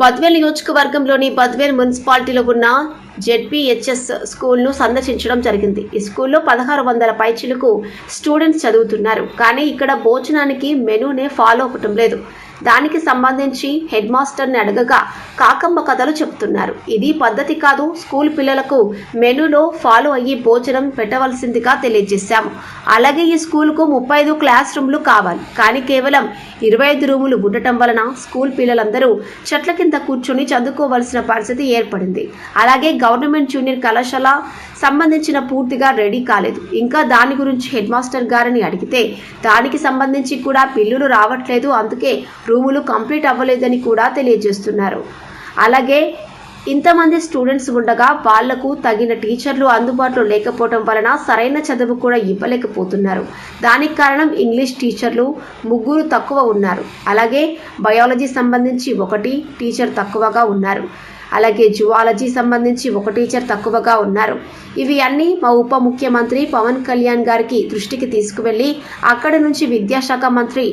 బద్వేల్ నియోజకవర్గంలోని బద్వేల్ మున్సిపాలిటీలో ఉన్న జెడ్పీహెచ్ఎస్ స్కూల్ను సందర్శించడం జరిగింది. ఈ స్కూల్లో పదహారు వందల పైచిలకు స్టూడెంట్స్ చదువుతున్నారు. కానీ ఇక్కడ భోజనానికి మెనూనే ఫాలో అవ్వటం లేదు. దానికి సంబంధించి హెడ్ మాస్టర్ని అడగగా కాకమ్మ కథలు చెప్తున్నారు ఇది పద్ధతి కాదు స్కూల్ పిల్లలకు మెనూలో ఫాలో అయ్యి భోజనం పెట్టవలసిందిగా తెలియజేశాము అలాగే ఈ స్కూల్కు ముప్పై ఐదు క్లాస్ రూమ్లు కావాలి. కానీ కేవలం ఇరవై ఐదు రూములు ఉండటం వలన స్కూల్ పిల్లలందరూ చెట్ల కింద కూర్చొని చదువుకోవాల్సిన పరిస్థితి ఏర్పడింది. అలాగే గవర్నమెంట్ జూనియర్ కళాశాల సంబంధించిన పూర్తిగా రెడీ కాలేదు. ఇంకా దాని గురించి హెడ్ మాస్టర్ గారిని అడిగితే దానికి సంబంధించి కూడా బిల్లులు రావట్లేదు. అందుకే రూములు కంప్లీట్ అవ్వలేదని కూడా తెలియజేస్తున్నారు. అలాగే ఇంతమంది స్టూడెంట్స్ ఉండగా వాళ్ళకు తగిన టీచర్లు అందుబాటులో లేకపోవడం వలన సరైన చదువు కూడా ఇవ్వలేకపోతున్నారు. దానికి కారణం ఇంగ్లీష్ టీచర్లు ముగ్గురు తక్కువ ఉన్నారు. అలాగే బయాలజీ సంబంధించి ఒకటి టీచర్ తక్కువగా ఉన్నారు. అలాగే జువాలజీ సంబంధించి ఒక టీచర్ తక్కువగా ఉన్నారు. ఇవి అన్నీ మా ఉప ముఖ్యమంత్రి పవన్ కళ్యాణ్ గారికి దృష్టికి తీసుకువెళ్ళి అక్కడి నుంచి విద్యాశాఖ మంత్రి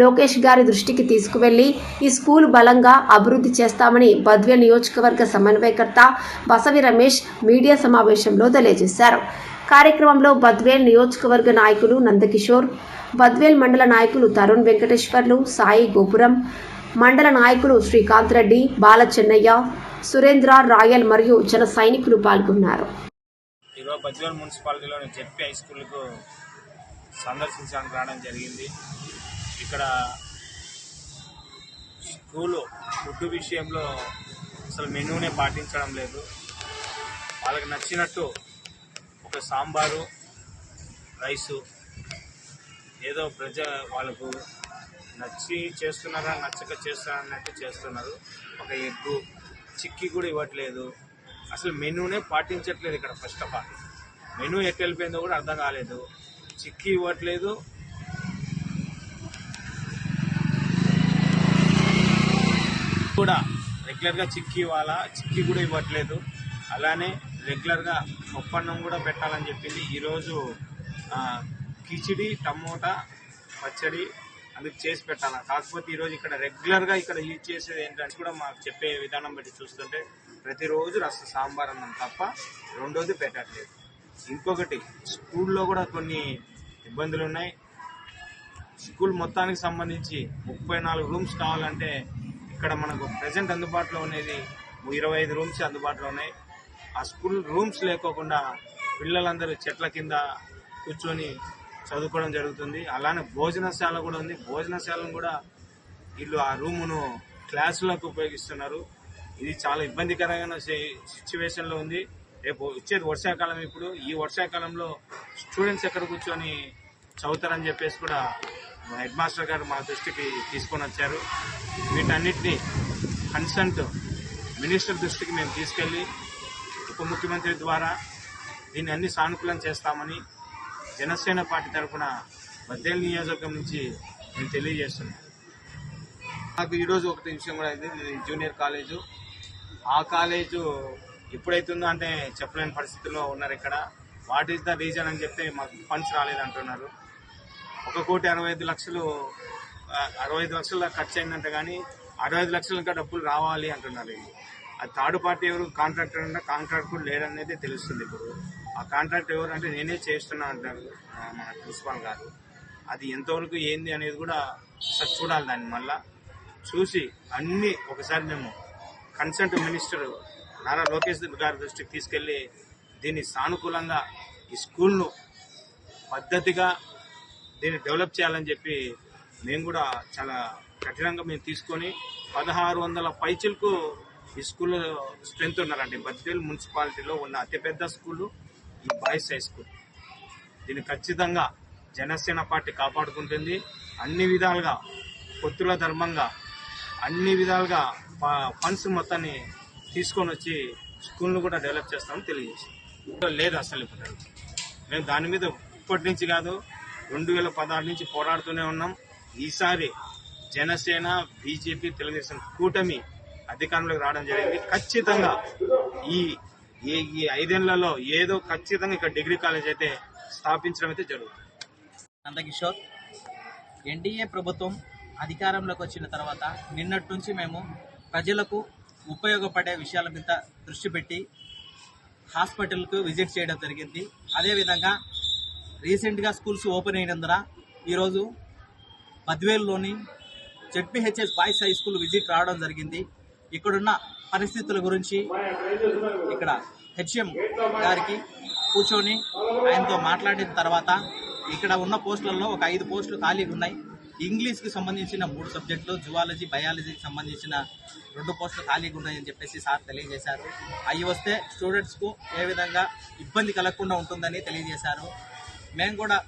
లోకేష్ గారి దృష్టికి తీసుకువెళ్ళి ఈ స్కూల్ బలంగా అభివృద్ధి చేస్తామని బద్వేల్ నియోజకవర్గ సమన్వయకర్త బసవి రమేష్ మీడియా సమావేశంలో తెలియజేశారు. కార్యక్రమంలో బద్వేల్ నియోజకవర్గ నాయకులు నందకిషోర్ బద్వేల్ మండల నాయకులు తరుణ్ వెంకటేశ్వర్లు సాయి గోపురం మండల నాయకులు శ్రీకాంత్ రెడ్డి బాలచెన్నయ్య సురేంద్ర రాయల్ మరియు జన సైనికులు పాల్గొన్నారు. ఈరోజు బజ్వేల్ మున్సిపాలిటీలోని జెడ్పీ హై స్కూల్కు సందర్శించడానికి రావడం జరిగింది. ఇక్కడ స్కూలు ఫుడ్ విషయంలో అసలు మెనూనే పాటించడం లేదు. వాళ్ళకి నచ్చినట్టు ఒక సాంబారు రైసు ఏదో ప్రజ వాళ్ళకు నచ్చి చేస్తున్నారా నచ్చక చేస్తున్నారన్నట్టు చేస్తున్నారు. ఒక ఎగ్గు చిక్కీ కూడా ఇవ్వట్లేదు. అసలు మెనూనే పాటించట్లేదు ఇక్కడ ఫస్ట్ ఆఫ్ ఆల్ మెనూ ఎట్ వెళ్ళిపోయిందో కూడా అర్థం కాలేదు. చిక్కీ ఇవ్వట్లేదు. కూడా రెగ్యులర్గా చిక్కీ ఇవ్వాలా? చిక్కీ కూడా ఇవ్వట్లేదు. అలానే రెగ్యులర్గా ఒప్పన్నం కూడా పెట్టాలని చెప్పింది. ఈరోజు కిచిడి టమోటా పచ్చడి అందుకు చేసి పెట్టాలా? కాకపోతే ఈరోజు ఇక్కడ రెగ్యులర్గా ఇక్కడ యూజ్ చేసేది ఏంటంటే కూడా మాకు చెప్పే విధానం బట్టి చూస్తుంటే ప్రతిరోజు రస సాంబార్ అన్నం తప్ప రెండోది పెట్టట్లేదు. ఇంకొకటి స్కూల్లో కూడా కొన్ని ఇబ్బందులు ఉన్నాయి. స్కూల్ మొత్తానికి సంబంధించి ముప్పై నాలుగు రూమ్స్ కావాలంటే ఇక్కడ మనకు ప్రజెంట్ అందుబాటులో ఉన్నది ఇరవై ఐదు రూమ్స్ అందుబాటులో ఉన్నాయి. ఆ స్కూల్ రూమ్స్ లేకోకుండా పిల్లలందరూ చెట్ల కింద కూర్చొని చదువుకోవడం జరుగుతుంది. అలానే భోజనశాల కూడా ఉంది. భోజనశాలను కూడా వీళ్ళు ఆ రూమును క్లాసులకు ఉపయోగిస్తున్నారు. ఇది చాలా ఇబ్బందికరమైన సిచ్యువేషన్లో ఉంది. రేపు వచ్చేది వర్షాకాలం ఇప్పుడు. ఈ వర్షాకాలంలో స్టూడెంట్స్ ఎక్కడ కూర్చొని చదువుతారని చెప్పేసి కూడా హెడ్ మాస్టర్ గారు మా దృష్టికి తీసుకొని వచ్చారు. వీటన్నిటిని కన్సల్ట్ మినిస్టర్ దృష్టికి మేము తీసుకెళ్ళి ఉప ముఖ్యమంత్రి ద్వారా దీన్ని అన్ని సానుకూలం చేస్తామని జనసేన పార్టీ తరఫున బద్దేల్ నియోజకవర్గం నుంచి నేను తెలియజేస్తున్నాను నాకు ఈరోజు ఒకటి విషయం కూడా అయింది. ఇది జూనియర్ కాలేజు. ఆ కాలేజు ఎప్పుడైతుందో అంటే చెప్పలేని పరిస్థితుల్లో ఉన్నారు ఇక్కడ. వాట్ ఈస్ ద రీజన్ అని చెప్తే మాకు ఫండ్స్ రాలేదంటున్నారు. ఒక కోటి అరవై ఐదు లక్షలు అరవై ఐదు లక్షల ఖర్చు అయిందంట కానీ అరవై ఐదు లక్షల ఇంకా డబ్బులు రావాలి అంటున్నారు. ఇది అది థర్డ్ పార్టీ ఎవరు? కాంట్రాక్టర్ అంటే కాంట్రాక్ట్ కూడా లేడనేది తెలుస్తుంది ఇప్పుడు. ఆ కాంట్రాక్ట్ ఎవరు అంటే నేనే చేస్తున్నా అంటారు మన ప్రిన్సిపాల్ గారు. అది ఎంతవరకు ఏంది అనేది కూడా ఒకసారి చూడాలి దాన్ని మళ్ళా. చూసి అన్ని ఒకసారి మేము కన్సల్ట్ మినిస్టర్ నారా లోకేష్ గారి దృష్టికి తీసుకెళ్ళి దీన్ని సానుకూలంగా ఈ స్కూల్ను పద్ధతిగా దీన్ని డెవలప్ చేయాలని చెప్పి మేము కూడా చాలా కఠినంగా మేము తీసుకొని పదహారు వందల పైచిలకు ఈ స్కూల్లో స్ట్రెంత్ ఉన్నారండి. బద్వేల్ మున్సిపాలిటీలో ఉన్న అతిపెద్ద స్కూలు. ఈ బాయ్స్ హై స్కూల్ దీన్ని ఖచ్చితంగా జనసేన పార్టీ కాపాడుకుంటుంది. అన్ని విధాలుగా పొత్తుల ధర్మంగా అన్ని విధాలుగా ఫండ్స్ మొత్తాన్ని తీసుకొని వచ్చి స్కూల్ను కూడా డెవలప్ చేస్తామని తెలియజేస్తాం లేదు అసలు ఇప్పుడు. మేము దాని మీద ఇప్పటి నుంచి కాదు రెండు వేల పదహారు నుంచి పోరాడుతూనే ఉన్నాం. ఈసారి జనసేన బీజేపీ తెలుగుదేశం కూటమి అధికారంలోకి రావడం జరిగింది. ఖచ్చితంగా ఈ ఈ- ఈ ఐదేళ్ళలో ఏదో ఖచ్చితంగా ఇక్కడ డిగ్రీ కాలేజ్ అయితే స్థాపించడం అయితే జరుగుతుంది. నందకిషోర్ ఎన్డీఏ ప్రభుత్వం అధికారంలోకి వచ్చిన తర్వాత నిన్నటి నుంచి మేము ప్రజలకు ఉపయోగపడే విషయాల మీద దృష్టి పెట్టి హాస్పిటల్కు విజిట్ చేయడం జరిగింది. అదేవిధంగా రీసెంట్గా స్కూల్స్ ఓపెన్ అయినందున ఈరోజు బద్వేలులోని ZPHS boys high school visit రావడం జరిగింది. ఇక్కడున్న పరిస్థితుల గురించి ఇక్కడ హెచ్ఎం గారికి కూర్చొని ఆయనతో మాట్లాడిన తర్వాత ఇక్కడ ఉన్న పోస్టులలో ఒక ఐదు పోస్టులు ఖాళీగా ఉన్నాయి. ఇంగ్లీష్కి సంబంధించిన మూడు సబ్జెక్టులు జువాలజీ బయాలజీకి సంబంధించిన రెండు పోస్టులు ఖాళీగా ఉన్నాయని చెప్పేసి సార్ తెలియజేశారు. అవి వస్తే స్టూడెంట్స్కు ఏ విధంగా ఇబ్బంది కలగకుండా ఉంటుందని తెలియజేశారు. మేము కూడా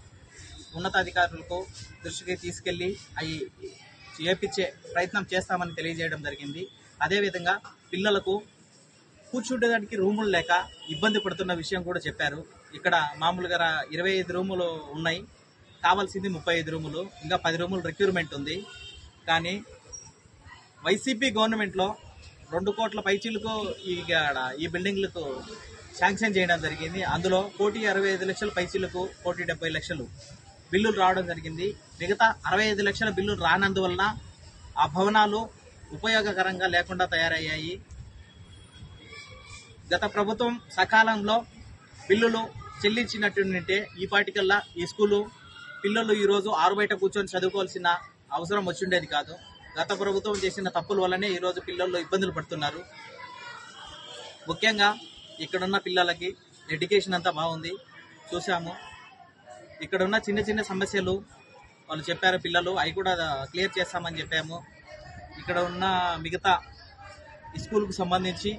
ఉన్నతాధికారులకు దృష్టికి తీసుకెళ్ళి అవి చేపించే ప్రయత్నం చేస్తామని తెలియజేయడం జరిగింది. అదేవిధంగా పిల్లలకు కూర్చుండేదానికి రూములు లేక ఇబ్బంది పడుతున్న విషయం కూడా చెప్పారు. ఇక్కడ మామూలుగా ఇరవై ఐదు రూములు ఉన్నాయి. కావాల్సింది ముప్పై ఐదు రూములు. ఇంకా పది రూములు రిక్రూట్మెంట్ ఉంది. కానీ వైసీపీ గవర్నమెంట్లో రెండు కోట్ల పైచీలకు ఈ ఈ బిల్డింగ్లకు శాంక్షన్ చేయడం జరిగింది. అందులో కోటి అరవై ఐదు లక్షల పైచీలకు కోటి డెబ్బై లక్షలు బిల్లులు రావడం జరిగింది. మిగతా అరవై ఐదు లక్షల బిల్లులు రానందువలన ఆ భవనాలు ఉపయోగకరంగా లేకుండా తయారయ్యాయి. గత ప్రభుత్వం సకాలంలో బిల్లులు చెల్లించినట్టుంటే ఈ పాటికల్లా ఈ స్కూలు పిల్లలు ఈరోజు ఆరు బయట కూర్చొని చదువుకోవాల్సిన అవసరం వచ్చిండేది కాదు. గత ప్రభుత్వం చేసిన తప్పుల వల్లనే ఈరోజు పిల్లలు ఇబ్బందులు పడుతున్నారు. ముఖ్యంగా ఇక్కడున్న పిల్లలకి ఎడ్యుకేషన్ అంతా బాగుంది. చూసాము ఇక్కడున్న చిన్న చిన్న సమస్యలు వాళ్ళు చెప్పారు పిల్లలు అవి కూడా క్లియర్ చేస్తామని చెప్పాము. ఇక్కడ ఉన్న మిగతా స్కూల్కు సంబంధించి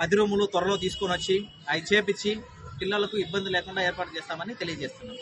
పది రూములు త్వరలో తీసుకొని వచ్చి అవి చేపించి పిల్లలకు ఇబ్బంది లేకుండా ఏర్పాటు చేస్తామని తెలియజేస్తున్నాం.